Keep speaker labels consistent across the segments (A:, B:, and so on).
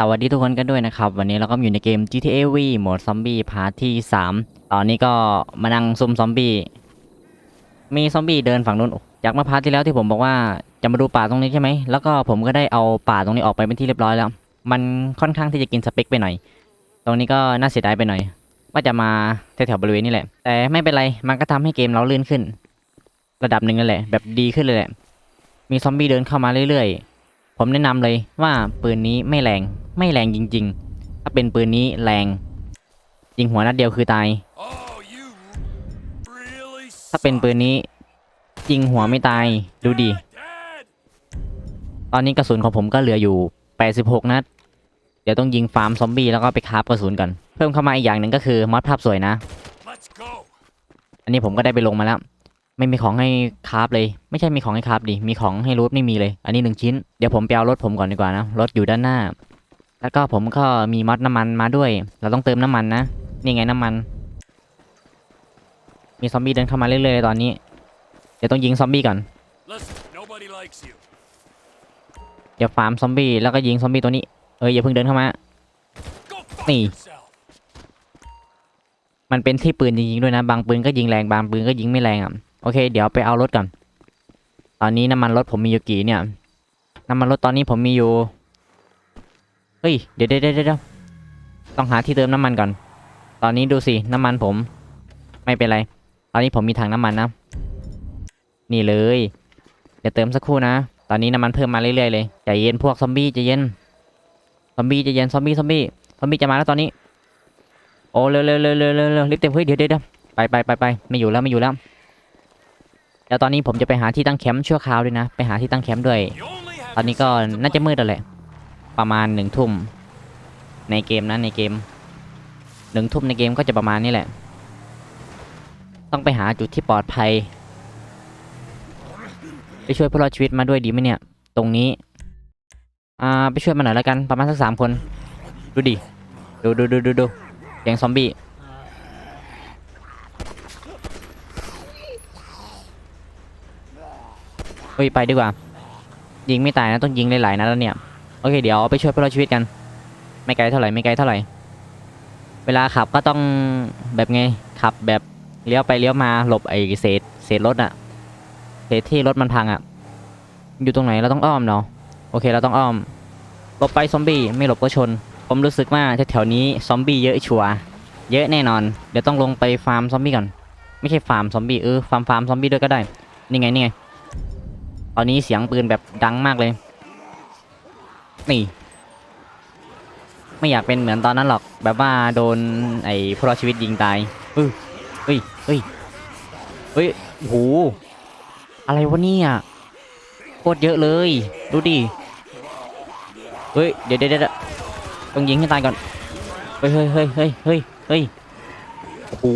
A: สวัสดีทุกคนกันด้วยนะครับ วันนี้เราก็อยู่ในเกม GTA V โหมดซอมบี้พาร์ทที่ 3 ตอนนี้ก็มานั่งซุ่มซอมบี้ มีซอมบี้เดินฝั่งนู้นจากเมื่อพาร์ทที่แล้วที่ผมบอกว่าจะมาดูป่าตรงนี้ใช่ไหม แล้วก็ผมก็ได้เอาป่าตรงนี้ออกไปเป็นที่เรียบร้อยแล้ว มันค่อนข้างที่จะกินสเปคไปหน่อย ตรงนี้ก็น่าเสียดายไปหน่อย ว่าจะมาแถวๆบริเวณนี้แหละ แต่ไม่เป็นไร มันก็ทำให้เกมเราลื่นขึ้น ระดับหนึ่งนั่นแหละ แบบดีขึ้นเลยแหละ มีซอมบี้เดินเข้ามาเรื่อยๆ ผมแนะนำเลยว่าปืนนี้ไม่แรงไม่แรงจริง ๆ ถ้าเป็นปืนนี้แรง ยิงหัวนัดเดียวคือตาย ถ้าเป็นปืนนี้ยิงหัวไม่ตายดูดิ
B: Dad!
A: ตอนนี้กระสุนของผมก็เหลืออยู่ 86 นัด เดี๋ยวต้องยิงฟาร์มซอมบี้แล้วก็ไปคาฟกระสุนก่อน เพิ่มเข้ามาอีกอย่างหนึ่งก็คือมอดภาพสวยนะ อันนี้ผมก็ได้ไปลงมาแล้ว ไม่มีของให้คราฟเลย ไม่ใช่มีของให้คราฟดิมีของให้รูทไม่มีเลย อันนี้หนึ่งชิ้นเดี๋ยวผมไปเอารถผมก่อนดีกว่านะรถอยู่ด้านหน้า แล้วก็ผมก็มีมอดน้ำมันมาด้วย เราต้องเติมน้ำมันนะนี่ไงน้ำมัน มีซอมบี้เดินเข้ามาเรื่อยๆตอนนี้ เดี๋ยวต้องยิงซอมบี้ก่อนเดี๋ยวฟาร์มซอมบี้แล้วก็ยิงซอมบี้ตัวนี้เอออย่าเพิ่งเดินเข้ามา
B: Go fuck
A: Me.
B: yourself.
A: มันเป็นที่ปืนจริงๆด้วยนะ บางปืนก็ยิงแรง บางปืนก็ยิงไม่แรงอะ โอเค เดี๋ยวไปเอารถก่อน ตอนนี้น้ำมันรถผมมีอยู่กี่เนี่ย น้ำมันรถตอนนี้ผมมีอยู่ เฮ้ยเดี๋ยวเดี๋ยวเดี๋ยวเดี๋ยวต้องหาที่เติมน้ำมันก่อน ตอนนี้ดูสิ น้ำมันผม ไม่เป็นไร ตอนนี้ผมมีถังน้ำมันนะ นี่เลย เดี๋ยวเติมสักครู่นะ ตอนนี้น้ำมันเพิ่มมาเรื่อยๆเลย ใจเย็นพวกซอมบี้ใจเย็น ซอมบี้ใจเย็น ซอมบี้ ซอมบี้ ซอมบี้จะมาแล้วตอนนี้ โอ้เร็วเร็วเร็วเร็วเร็วเร็วรีบเต็มเฮ้ยเดี๋ยวเดี๋ยวเดี๋ยวไปไปไปไปไม่อยู่แล้วไม่อยู่แล้ว แล้วตอนนี้ผมจะไปหาที่ตั้งแคมป์ชั่วคราวด้วยนะ ไปหาที่ตั้งแคมป์ด้วย ตอนนี้ก็น่าจะมืดแล้วแหละ ประมาณหนึ่งทุ่ม ในเกมนะในเกมหนึ่งทุ่มในเกมก็จะประมาณนี้แหละ ต้องไปหาจุดที่ปลอดภัย ไปช่วยผู้รอชีวิตมาด้วยดีไหมเนี่ย ตรงนี้อ่าไปช่วยมาหน่อยแล้วกันประมาณสักสามคน ดูดิ ดูดูดูดูดูเสียงซอมบี้ เฮ้ยไปดีกว่า ยิงไม่ตายนะต้องยิงหลายๆนัดแล้วเนี่ยโอเคเดี๋ยวไปช่วยผู้รอดชีวิตกัน ไม่ไกลเท่าไหร่ไม่ไกลเท่าไหร่ เวลาขับก็ต้องแบบไงขับแบบเลี้ยวไปเลี้ยวมาหลบไอ้เศษเศษรถอะเศษที่รถมันพังอะอยู่ตรงไหนเราต้องอ้อมเนาะโอเคเราต้องอ้อมหลบไปซอมบี้ไม่หลบก็ชน ผมรู้สึกว่าแถวๆนี้ซอมบี้เยอะชัวเยอะแน่นอน เดี๋ยวต้องลงไปฟาร์มซอมบี้ก่อน ไม่ใช่ฟาร์มซอมบี้เออฟาร์มฟาร์มซอมบี้ด้วยก็ได้ นี่ไงนี่ไง ตอนนี้เสียงปืนแบบดังมากเลย นี่ ไม่อยากเป็นเหมือนตอนนั้นหรอก แบบว่าโดนไอ้ผู้รอชีวิตยิงตายเฮ้ยเฮ้ยเฮ้ยเฮ้ยโอ้โหอะไรวะเนี่ยโคตรเยอะเลย ดูดิ เฮ้ยเดี๋ยวเดี๋ยวเดี๋ยวต้องยิงให้ตายก่อน เฮ้ยเฮ้ยเฮ้ยเฮ้ยเฮ้ยเฮ้ยโอ้โห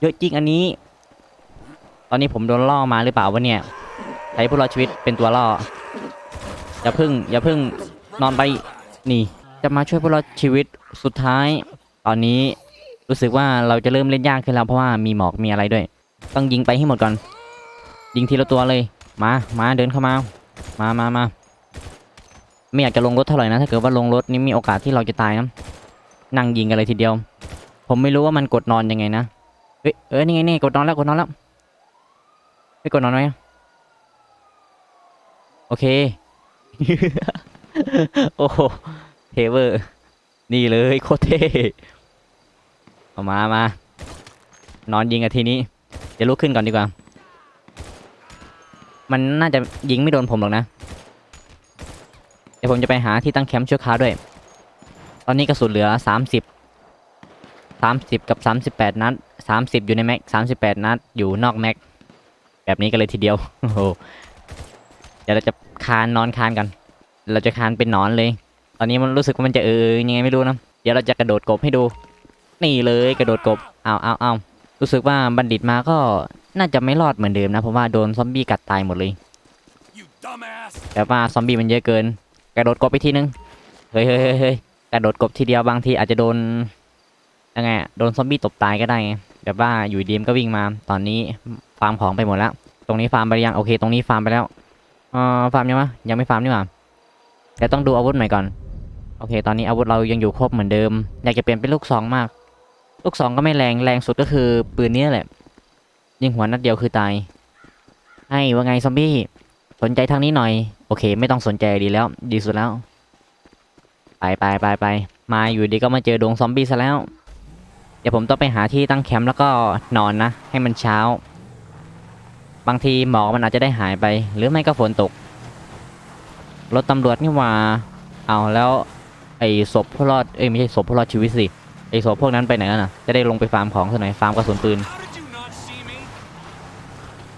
A: เยอะจริงอันนี้ ตอนนี้ผมโดนล่อมาหรือเปล่าวะเนี่ย ใช้ผู้รอดชีวิตเป็นตัวล่อ อย่าพึ่ง อย่าพึ่งนอนไปนี่ จะมาช่วยผู้รอดชีวิตสุดท้าย ตอนนี้รู้สึกว่าเราจะเริ่มเล่นยากขึ้นแล้วเพราะว่ามีหมอกมีอะไรด้วย ต้องยิงไปให้หมดก่อน ยิงทีละตัวเลย มา มาเดินเข้ามา มามามาไม่อยากจะลงรถเท่าไหร่นะ ถ้าเกิดว่าลงรถนี่มีโอกาสที่เราจะตายนะนั่งยิงกันเลยทีเดียว ผมไม่รู้ว่ามันกดนอนยังไงนะเฮ้ยเออนี่ไงนี่กดนอนแล้วกดนอนแล้วไม่กดนอนไหม โอเค โอ้โหเทเวอร์ นี่เลยโคตรเท่เอามามา นอนยิงกันทีนี้เดี๋ยวลุกขึ้นก่อนดีกว่า มันน่าจะยิงไม่โดนผมหรอกนะ เดี๋ยวผมจะไปหาที่ตั้งแคมป์ชั่วคราวด้วย ตอนนี้กระสุนเหลือสามสิบสามสิบกับสามสิบแปดนัดสามสิบอยู่ในแม็กสามสิบแปดนัดอยู่นอกแม็ก แบบนี้กันเลยทีเดียว โอ้โห เดี๋ยวเราจะ คานนอนคานกัน เราจะคานเป็นนอนเลย ตอนนี้มันรู้สึกว่ามันจะเออยังไงไม่รู้นะ เดี๋ยวเราจะกระโดดกบให้ดู นี่เลยกระโดดกบ เอาเอาเอารู้สึกว่าบัณฑิตมาก็น่าจะไม่รอดเหมือนเดิมนะ เพราะว่าโดนซอมบี้กัดตายหมดเลย
B: You dumbass.
A: แบบว่าซอมบี้มันเยอะเกิน กระโดดกบไปทีนึงเฮ้ยเฮ้ยเฮ้ยเฮ้ยกระโดดกบทีเดียวบางทีอาจจะโดนยังไงโดนซอมบี้ตบตายก็ได้แบบว่าอยู่ดีมก็วิ่งมา ตอนนี้ฟาร์มของไปหมดแล้ว ตรงนี้ฟาร์มไปยัง โอเค ตรงนี้ฟาร์มไปแล้ว อ่อฟาร์มยังวะยังไม่ฟาร์มนี่หว่าแต่ต้องดูอาวุธใหม่ก่อน โอเค ตอนนี้อาวุธเรายังอยู่ครบเหมือนเดิม อยากจะเปลี่ยนเป็นลูกสองมาก ลูกสองก็ไม่แรง แรงสุดก็คือปืนนี้แหละ ยิงหัวนัดเดียวคือตาย ให้ว่าไงซอมบี้ สนใจทางนี้หน่อย โอเค ไม่ต้องสนใจดีแล้ว ดีสุดแล้ว ไปไปไปไป มาอยู่ดีก็มาเจอดวงซอมบี้ซะแล้ว เดี๋ยวผมต้องไปหาที่ตั้งแคมป์แล้วก็นอนนะ ให้มันเช้า บางทีหมอกมันอาจจะได้หายไป หรือไม่ก็ฝนตก รถตำรวจนี่ว่าเอาแล้วไอ้ศพผู้รอดเอ้ยไม่ใช่ศพผู้รอดชีวิตสิไอ้ศพพวกนั้นไปไหนแล้วน่ะ จะได้ลงไปฟาร์มของซะหน่อยฟาร์มกระสุนปืน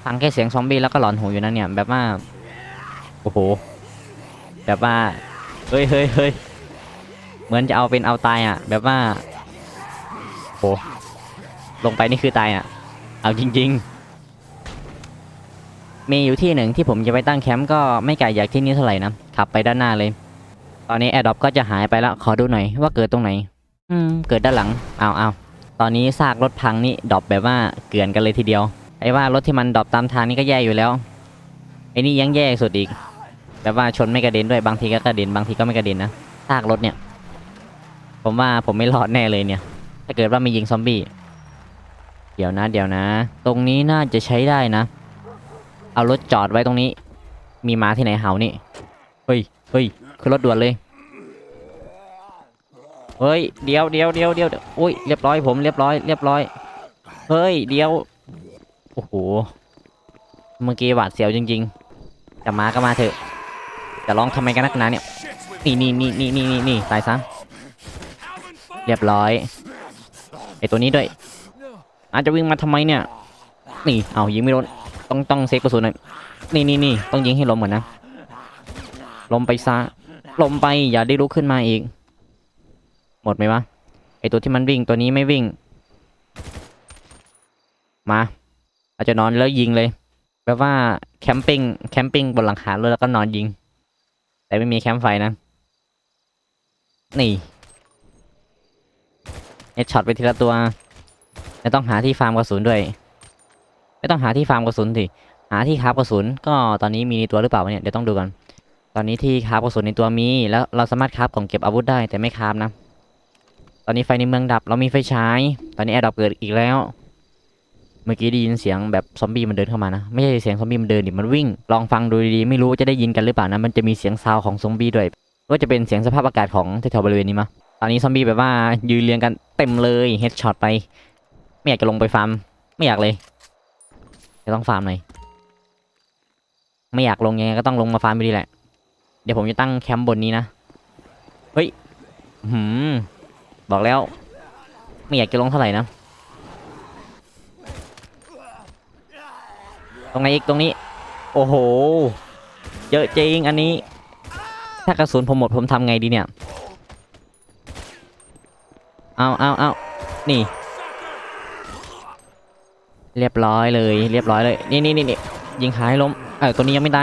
A: ฟังแค่เสียงซอมบี้แล้วก็หลอนหูอยู่นั่นเนี่ยแบบว่าโอ้โหแบบว่าเฮ้ยเฮ้ยเฮ้ยเหมือนจะเอาเป็นเอาตายอะ แบบว่าโหลงไปนี่คือตายอะ เอาจริง ๆ มีอยู่ที่หนึ่งที่ผมจะไปตั้งแคมป์ก็ไม่ไกลจากที่นี่เท่าไหร่นะขับไปด้านหน้าเลย ตอนนี้แอร์ดรอปก็จะหายไปแล้วขอดูหน่อยว่าเกิดตรงไหน อืม เกิดด้านหลังเอาเอาตอนนี้ซากรถพังนี่ดรอปแบบว่าเกลื่อนกันเลยทีเดียวไอ้ว่ารถที่มันดรอปตามทางนี่ก็แย่อยู่แล้วไอ้นี่ยังแย่สุดอีกแบบว่าชนไม่กระเด็นด้วยบางทีก็กระเด็นบางทีก็ไม่กระเด็นนะซากรถเนี่ย ผมว่าผมไม่รอดแน่เลยเนี่ย ถ้าเกิดว่ามียิงซอมบี้เดี๋ยวนะ เดี๋ยวนะ ตรงนี้น่าจะใช้ได้นะ เอารถจอดไว้ตรงนี้ มีหมาที่ไหนเห่านี่ เฮ้ย เฮ้ยขึ้นรถด่วนเลย เฮ้ย เดี๋ยวเดี๋ยวเดี๋ยวเดี๋ยวโอ้ย เรียบร้อยผม เรียบร้อย เรียบร้อย เฮ้ย เดี๋ยว โอ้โห เมื่อกี้หวาดเสียวจริงๆจะมาก็มาเถอะ จะร้องทำไมกันนักหนาเนี่ย นี่นี่นี่นี่นี่นี่นี่ตายซะเรียบร้อย ไอตัวนี้ด้วย อาจจะวิ่งมาทำไมเนี่ย นี่ เอายิงไม่โดน ต้องต้องเซฟกระสุนหน่อยนี่นี่นี่ต้องยิงให้ล้มเหมือนนะล้มไปซะล้มไปอย่าได้ลุกขึ้นมาอีก หมดไหมวะไอตัวที่มันวิ่งตัวนี้ไม่วิ่ง มาอาจจะนอนแล้วยิงเลยแบบว่าแคมปิ้งแคมปิ้งบนหลังคาเลยแล้วก็นอนยิง แต่ไม่มีแคมป์ไฟนะ นี่เฮดช็อตไปทีละตัวจะต้องหาที่ฟาร์มกระสุนด้วย ไม่ต้องหาที่ฟาร์มกระสุนสิหาที่คราฟกระสุนก็ตอนนี้มีในตัวหรือเปล่าเนี่ยเดี๋ยวต้องดูก่อนตอนนี้ที่คราฟกระสุนในตัวมี แล้วเราสามารถคราฟของเก็บอาวุธได้แต่ไม่คราฟนะ ตอนนี้ไฟในเมืองดับเรามีไฟฉาย ตอนนี้แอร์ดับเกิดอีกแล้ว เมื่อกี้ได้ยินเสียงแบบซอมบี้มันเดินเข้ามานะไม่ใช่เสียงซอมบี้มันเดินดิมันวิ่ง ลองฟังดูดีๆไม่รู้จะได้ยินกันหรือเปล่านะมันจะมีเสียงซาวของซอมบี้ด้วยก็จะเป็นเสียงสภาพอากาศของแถวบริเวณนี้มาตอนนี้ซอมบี้แบบว่ายืนเรียงกันเต็มเลยเฮดช็อตไป ไม่อยากจะลงไปฟาร์มไม่อยากเลย จะต้องฟาร์มหน่อยไม่อยากลงยังไงก็ต้องลงมาฟาร์มไปดีแหละ เดี๋ยวผมจะตั้งแคมป์บนนี้นะ เฮ้ยหืมบอกแล้ว ไม่อยากจะลงเท่าไหร่นะ ตรงไหนอีกตรงนี้ โอ้โห เยอะจริงอันนี้ ถ้ากระสุนผมหมดผมทำไงดีเนี่ย เอาเอาเอานี่ เรียบร้อยเลย เรียบร้อยเลย นี่นี่นี่ยิงขาให้ล้ม เออตัวนี้ยังไม่ได้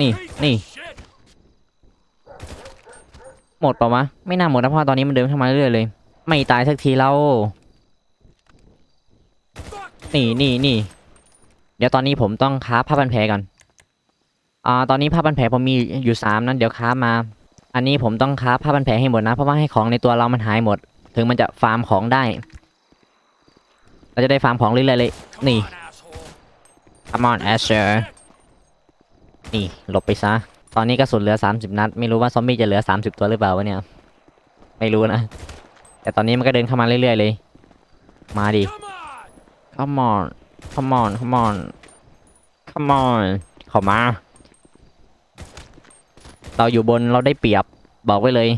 A: นี่นี่ หมดเปล่าวะ ไม่น่าหมดนะเพราะว่าตอนนี้มันเดินเข้ามาเรื่อยเลย ไม่ตายสักทีแล้ว นี่นี่นี่เดี๋ยวตอนนี้ผมต้องค้าผ้าพันแผลก่อน อ่า ตอนนี้ผ้าพันแผลผมมีอยู่สามนั้น เดี๋ยวค้ามา อันนี้ผมต้องค้าผ้าพันแผลให้หมดนะ เพราะว่าให้ของในตัวเรามันหายหมด ถึงมันจะฟาร์มของได้ เราจะได้ฟาร์มของเรื่อยๆเลย
B: Come
A: Nee.
B: on, asshole.
A: Come on Asher นี่หลบไปซะ ตอนนี้กระสุนเหลือ 30 นัด ไม่รู้ว่าซอมบี้จะเหลือ 30 ตัวหรือเปล่าวะเนี่ย ไม่รู้นะ แต่ตอนนี้มันก็เดินเข้ามาเรื่อยๆเลย มาดิ
B: Come on
A: Come on Come on Come on เข้ามา เราอยู่บนเราได้เปรียบบอกไว้เลย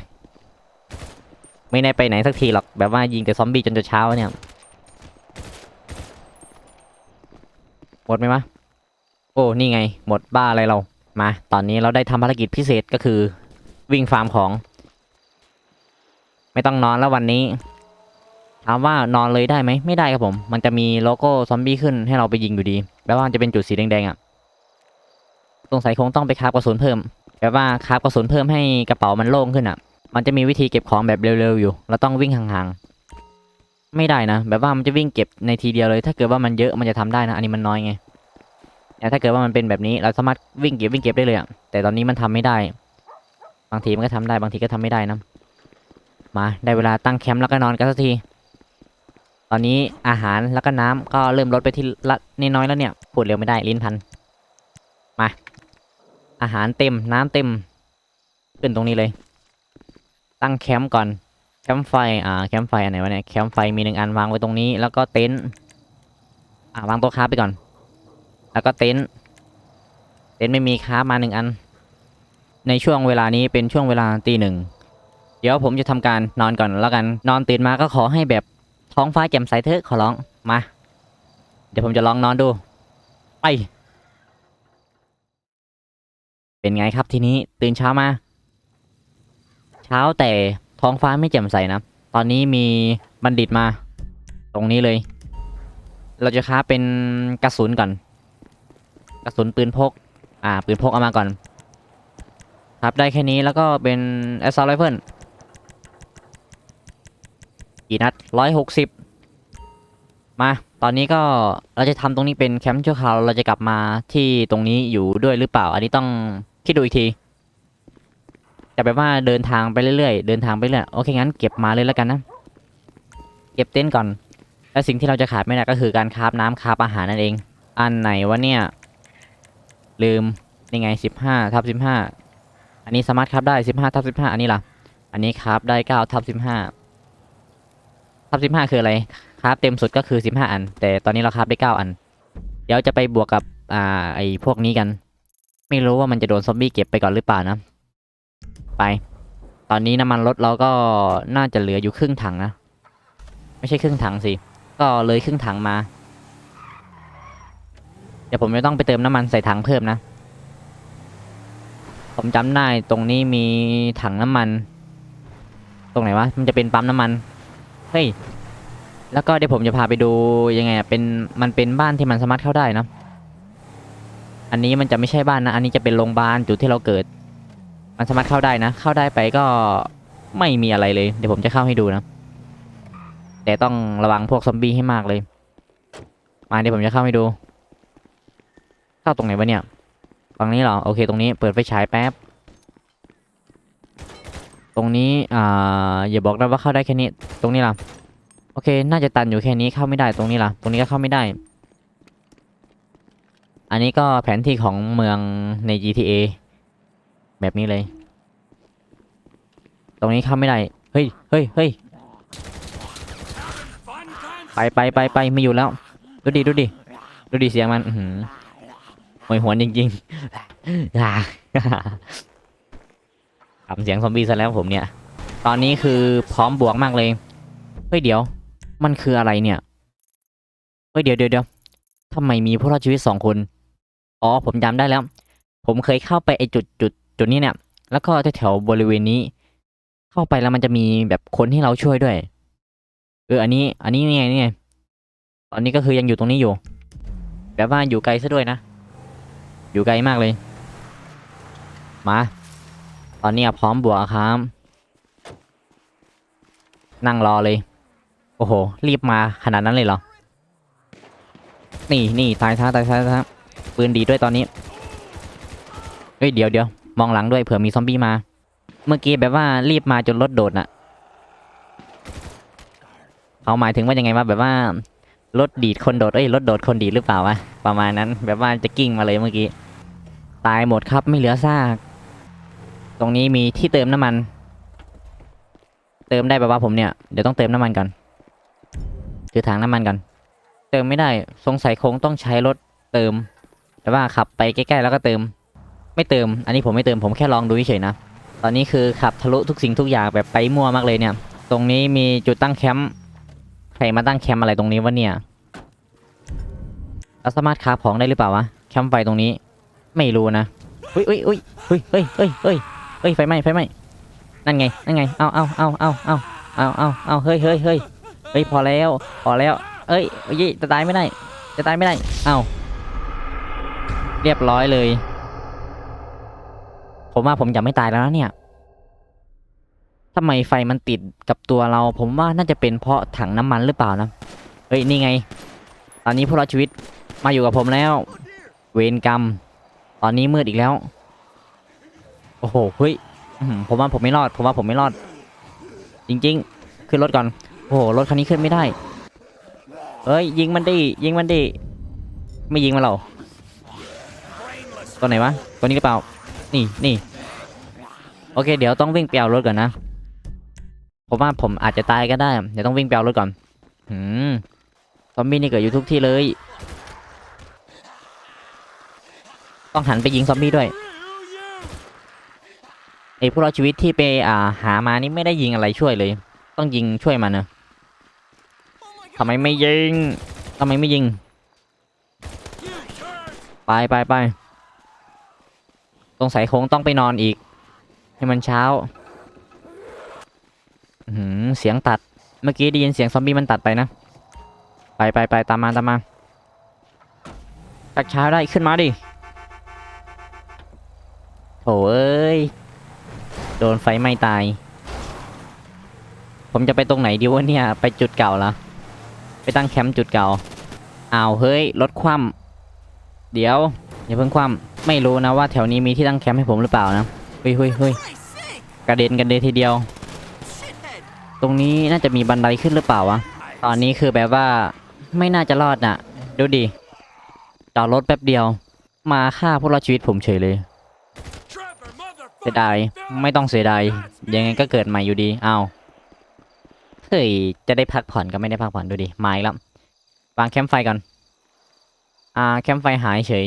A: ไม่ได้ไปไหนสักทีหรอกแบบว่ายิงแต่ซอมบี้จนจะเช้าเนี่ย หมดไหมวะโอ้นี่ไง หมดบ้าอะไรเรา มา ตอนนี้เราได้ทำภารกิจพิเศษก็คือ วิ่งฟาร์มของ ไม่ต้องนอนแล้ววันนี้ถามว่านอนเลยได้ไหมไม่ได้ครับผม มันจะมีโลโก้ซอมบี้ขึ้นให้เราไปยิงอยู่ดีแปลว่ามันจะเป็นจุดสีแดงๆอะ่ะสงสัยคงต้องไปคาบกระสุนเพิ่มแปลว่าคาบกระสุนเพิ่มให้กระเป๋ามันโล่งขึ้นอะ่ะ มันจะมีวิธีเก็บของแบบเร็วๆอยู่ เราต้องวิ่งห่างๆ ไม่ได้นะ แบบว่ามันจะวิ่งเก็บในทีเดียวเลย ถ้าเกิดว่ามันเยอะมันจะทำได้นะ อันนี้มันน้อยไงแต่ถ้าเกิดว่ามันเป็นแบบนี้เราสามารถวิ่งเก็บวิ่งเก็บได้เลยอะแต่ตอนนี้มันทำไม่ได้ บางทีมันก็ทำได้บางทีก็ทำไม่ได้นะมาได้เวลาตั้งแคมป์แล้วก็นอนกันสักที ตอนนี้อาหารแล้วก็น้ำก็เริ่มลดไปที่ละนิดน้อยแล้วเนี่ยพูดเร็วไม่ได้ลิ้นพันมาอาหารเต็มน้ำเต็มขึ้นตรงนี้เลย ตั้งแคมป์ก่อน แคมป์ไฟ อ่า แคมป์ไฟ อันไหนวะเนี่ย แคมป์ไฟมีหนึ่งอันวางไว้ตรงนี้ แล้วก็เต็นท์ อ่า วางโต๊ะค้าไปก่อน แล้วก็เต็นท์ เต็นท์ไม่มีค้ามาหนึ่งอัน ในช่วงเวลานี้เป็นช่วงเวลาตีหนึ่ง เดี๋ยวผมจะทำการนอนก่อนแล้วกัน นอนตื่นมาก็ขอให้แบบท้องฟ้าแจ่มใสเถอะ ขอร้อง มา เดี๋ยวผมจะลองนอนดู ไป เป็นไงครับทีนี้ ตื่นเช้ามา เช้าแต่ ท้องฟ้าไม่แจ่มใสนะ ตอนนี้มีบัณฑิตมา ตรงนี้เลย เราจะค้าเป็นกระสุนก่อน กระสุนปืนพก อ่า ปืนพกเอามาก่อน ครับได้แค่นี้แล้วก็เป็น assault rifle กี่นัดร้อยหกสิบมา ตอนนี้ก็เราจะทำตรงนี้เป็นแคมป์ชั่วคราว เราจะกลับมาที่ตรงนี้อยู่ด้วยหรือเปล่า อันนี้ต้องคิดดูอีกที จะแบบว่าเดินทางไปเรื่อยๆ เดินทางไปเรื่อยโอเคงั้นเก็บมาเลยแล้วกันนะ เก็บเต็นท์ก่อน และสิ่งที่เราจะขาดไม่ได้ก็คือการคาฟน้ำคาฟอาหารนั่นเอง อันไหนวะเนี่ย ลืมนี่ไงสิบห้าทับสิบห้าอันนี้สามารถคาฟได้สิบห้าทับสิบห้าอันนี้ล่ะ อันนี้คาฟได้เก้าทับสิบห้าทับสิบห้าคืออะไรคาฟเต็มสุดก็คือสิบห้าอัน แต่ตอนนี้เราคาฟได้เก้าอัน เดี๋ยวจะไปบวกกับอ่าไอพวกนี้กัน ไม่รู้ว่ามันจะโดนซอมบี้เก็บไปก่อนหรือเปล่านะ ไป ตอนนี้น้ำมันรถเราก็น่าจะเหลืออยู่ครึ่งถังนะ ไม่ใช่ครึ่งถังสิ ก็เลยครึ่งถังมา เดี๋ยวผมจะต้องไปเติมน้ำมันใส่ถังเพิ่มนะ ผมจำได้ตรงนี้มีถังน้ำมัน ตรงไหนวะ มันจะเป็นปั๊มน้ำมัน เฮ้ย แล้วก็เดี๋ยวผมจะพาไปดูยังไงอะเป็น มันเป็นบ้านที่มันสามารถเข้าได้นะอันนี้มันจะไม่ใช่บ้านนะ อันนี้จะเป็นโรงพยาบาลจุดที่เราเกิด มันสามารถเข้าได้นะ เข้าได้ไปก็ไม่มีอะไรเลย เดี๋ยวผมจะเข้าให้ดูนะ แต่ต้องระวังพวกซอมบี้ให้มากเลย มาเดี๋ยวผมจะเข้าให้ดู เข้าตรงไหนวะเนี่ยฝั่งนี้เหรอ โอเค ตรงนี้เปิดไฟฉายแป๊บ ตรงนี้อ่าอย่าบอกนะว่าเข้าได้แค่นี้ ตรงนี้ล่ะ โอเค น่าจะตันอยู่แค่นี้เข้าไม่ได้ ตรงนี้ล่ะ ตรงนี้ก็เข้าไม่ได้ อันนี้ก็แผนที่ของเมืองใน GTA แบบนี้เลย ตรงนี้เข้าไม่ได้ เฮ้ย เฮ้ย เฮ้ย ไปไปไปไปไม่อยู่แล้ว ดูดิ ดูดิ ดูดิเสียงมัน อือหือหวยหวนจริงๆอ่าทำเสียงซอมบี้ซะแล้วผมเนี่ย ตอนนี้คือพร้อมบวกมากเลย เฮ้ยเดี๋ยว มันคืออะไรเนี่ย เฮ้ยเดี๋ยวเดี๋ยวเดี๋ยวทำไมมีผู้รอดชีวิตสองคน อ๋อผมจำได้แล้ว ผมเคยเข้าไปไอจุดจุด จุดนี้เนี่ย แล้วก็แถวบริเวณนี้ เข้าไปแล้วมันจะมีแบบคนที่เราช่วยด้วย เออ อันนี้ อันนี้นี่ไงนี่ไงตอนนี้ก็คือยังอยู่ตรงนี้อยู่ แบบว่าอยู่ไกลซะด้วยนะ อยู่ไกลมากเลย มา ตอนนี้พร้อมบวกครับ นั่งรอเลย โอ้โห รีบมาขนาดนั้นเลยเหรอ นี่นี่ตายท้าตายท้าตายท้าปืนดีด้วยตอนนี้ เฮ้ย เดี๋ยวเดี๋ยว มองหลังด้วยเผื่อมีซอมบี้มา เมื่อกี้แบบว่ารีบมาจนรถโดดน่ะเขาหมายถึงว่ายังไงวะแบบว่ารถดีดคนโดดเอ้ยรถโดดคนดีดหรือเปล่าวะประมาณนั้น แบบว่าจะกิ้งมาเลยเมื่อกี้ ตายหมดครับไม่เหลือซาก ตรงนี้มีที่เติมน้ำมัน เติมได้แบบว่าผมเนี่ยเดี๋ยวต้องเติมน้ำมันก่อนถือถังน้ำมันก่อนเติมไม่ได้สงสัยคงต้องใช้รถเติม แต่ว่าขับไปใกล้ๆแล้วก็เติม ไม่เติม อันนี้ผมไม่เติมผมแค่ลองดูเฉยๆนะ ตอนนี้คือขับทะลุทุกสิ่งทุกอย่างแบบไปมั่วมากเลยเนี่ย ตรงนี้มีจุดตั้งแคมป์ ใครมาตั้งแคมป์อะไรตรงนี้วะเนี่ย เราสามารถคราของได้หรือเปล่าวะ แคมป์ไฟตรงนี้ ไม่รู้นะเฮ้ยเฮ้ยเฮ้ยเฮ้ยเฮ้ยเฮ้ยเฮ้ยเฮ้ยไฟไหม้ไฟไหม้นั่นไง นั่นไง เอาเอาเอาเอาเอาเอาเอาเอาเฮ้ยเฮ้ยเฮ้ยเฮ้ยพอแล้ว พอแล้ว เอ้ยเอ้ยจะตายไม่ได้ จะตายไม่ได้ เอาเรียบร้อยเลย ผมว่าผมจะไม่ตายแล้วเนี่ยทำไมไฟมันติดกับตัวเรา ผมว่าน่าจะเป็นเพราะถังน้ำมันหรือเปล่านะ เฮ้ย นี่ไง ตอนนี้ผู้รอดชีวิตมาอยู่กับผมแล้ว เวรกรรม ตอนนี้มืดอีกแล้ว โอ้โห เฮ้ย ผมว่าผมไม่รอด ผมว่าผมไม่รอด จริง ๆ ขึ้นรถก่อน โอ้โห รถคันนี้ขึ้นไม่ได้ เฮ้ย ยิงมันดิ ยิงมันดิ ไม่ยิงมันหรอตัวไหนวะ ตัวนี้หรือเปล่า นี่ นี่ อเคเดี๋ยวต้องวิ่งไปเอารถก่อนนะผมว่าผมอาจจะตายก็ได้ เดี๋ยวต้องวิ่งไปเอารถก่อนหืมซอมบี้นี่เกิดอยู่ทุกที่เลย ต้องหันไปยิงซอมบี้ด้วยไอ้ผู้รอดชีวิตที่ไปอ่าหามานี่ไม่ได้ยิงอะไรช่วยเลย ต้องยิงช่วยมันนะทำไมไม่ยิงทำไมไม่ยิง ไปไปไปตรงสายโค้งต้องไปนอนอีก ให้มันเช้าหือเสียงตัด เมื่อกี้ได้ยินเสียงซอมบี้มันตัดไปนะ ไปไปไปตามมาตามมาตักเช้าได้ขึ้นมาดิโถเอ้ย โดนไฟไหม้ตาย ผมจะไปตรงไหนดีวะเนี่ย ไปจุดเก่าละไปตั้งแคมป์จุดเก่าอ้าวเฮ้ยรถคว่ำเดี๋ยวอย่าเพิ่งคว่ำไม่รู้นะว่าแถวนี้มีที่ตั้งแคมป์ให้ผมหรือเปล่านะ เฮ้ยเฮ้ยเฮ้ยกระเด็นกันเลยทีเดียว ตรงนี้น่าจะมีบันไดขึ้นหรือเปล่าวะ ตอนนี้คือแบบว่าไม่น่าจะรอดน่ะ ดูดิจอดรถแป๊บเดียว มาฆ่าผู้รอดชีวิตผมเฉยเลย เสียดาย ไม่ต้องเสียดาย ยังไงก็เกิดใหม่อยู่ดีอ้าวเฮ้ย จะได้พักผ่อนก็ไม่ได้พักผ่อนดูดิ มาอีกแล้ว วางแคมป์ไฟก่อน อ่า แคมป์ไฟหายเฉย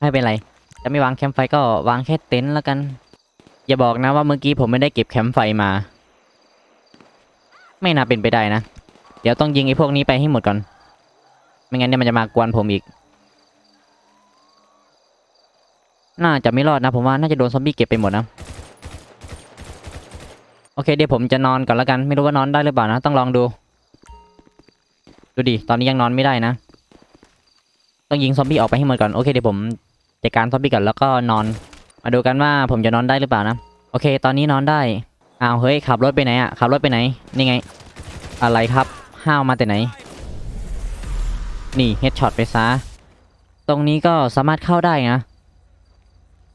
A: ไม่เป็นไร จะไม่วางแคมป์ไฟก็วางแค่เต็นท์แล้วกัน อย่าบอกนะว่าเมื่อกี้ผมไม่ได้เก็บแคมป์ไฟมา ไม่น่าเป็นไปได้นะ เดี๋ยวต้องยิงไอ้พวกนี้ไปให้หมดก่อน ไม่งั้นเนี่ยมันจะมากวนผมอีก น่าจะไม่รอดนะผมว่าน่าจะโดนซอมบี้เก็บไปหมดนะ โอเคเดี๋ยวผมจะนอนก่อนแล้วกัน ไม่รู้ว่านอนได้หรือเปล่านะ ต้องลองดู ดูดิ ตอนนี้ยังนอนไม่ได้นะ ต้องยิงซอมบี้ออกไปให้หมดก่อน โอเคเดี๋ยวผม จัดการซอมบี้ก่อนแล้วก็นอน มาดูกันว่าผมจะนอนได้หรือเปล่านะโอเค ตอนนี้นอนได้อ้าวเฮ้ยขับรถไปไหนอะขับรถไปไหนนี่ไง อะไรครับห้าวมาแต่ไหน นี่เฮดช็อตไปซะตรงนี้ก็สามารถเข้าได้นะ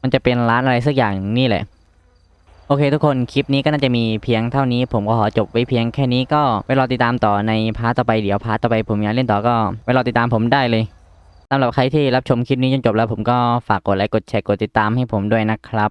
A: มันจะเป็นร้านอะไรสักอย่างนี่แหละ โอเคทุกคนคลิปนี้ก็น่าจะมีเพียงเท่านี้ ผมก็ขอจบไว้เพียงแค่นี้ก็ไปรอติดตามต่อในพาร์ทต่อไปเดี๋ยวพาร์ทต่อไปผมอยากเล่นต่อก็ไปรอติดตามผมได้เลย สำหรับใครที่รับชมคลิปนี้จนจบแล้วผมก็ฝากกดไลค์กดแชร์กดติดตามให้ผมด้วยนะครับ